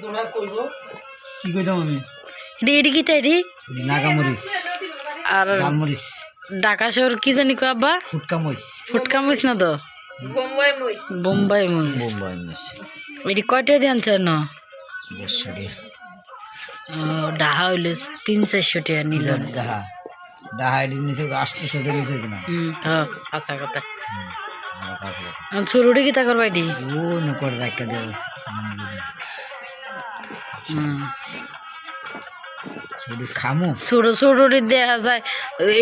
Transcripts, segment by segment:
তোমরা কইব। কি কইতাম আমি? এটি কি তাই নাগামরিচ। আর লালমরিচ ঢাকা শহর কি জানি কো আব্বা? ফুটকা মরিচ। ফুটকা মরিচ না তো? বোম্বাই মইস বোম্বাই মরিচ। বোম্বাই মরিচ। এটি কয়টা দিয়ে আনছে না দেড়শো টাকা। ডাহা হইলে তিন চারশো টাকা নিল। ডাহা ডাহা এটি নিচে আটশোশো টাকা নিচে কিনা? হুম হ্যাঁ আচ্ছা কথা। হুম, কাছে কথা। আর ছোটটি কি তা করবা এটি ও নকর রাখা দেওয়া ছোট ছোটটি দেখা যায়।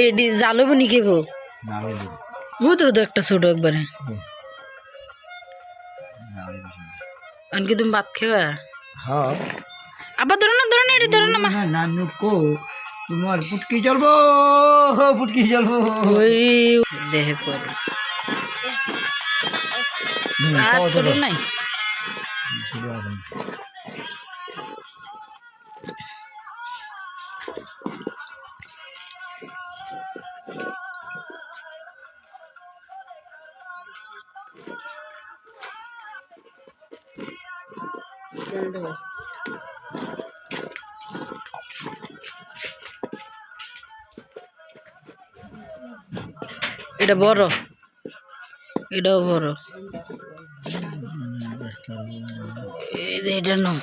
এটি জালবো নি কেব না ওই যে, তো একটা ছোট একবারে। আনকি তুমি ভাত খেবা হ্যাঁ। আবার ধরো না ধরো না এটি ধরো না মা। না না নুকো তোমার পুটকি চলবো পুটকি চলবো ওই দেহে করো। আর ছোট নাই? শুরু আছে। না। এটা বড় এটাও বড় হুম, ব্যস্ত হবো। এই যে এটা নাম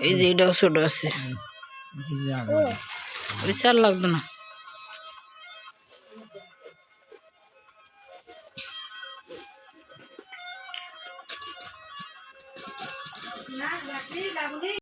এই যে এটাও ছোট আছে విచార లగ్న నా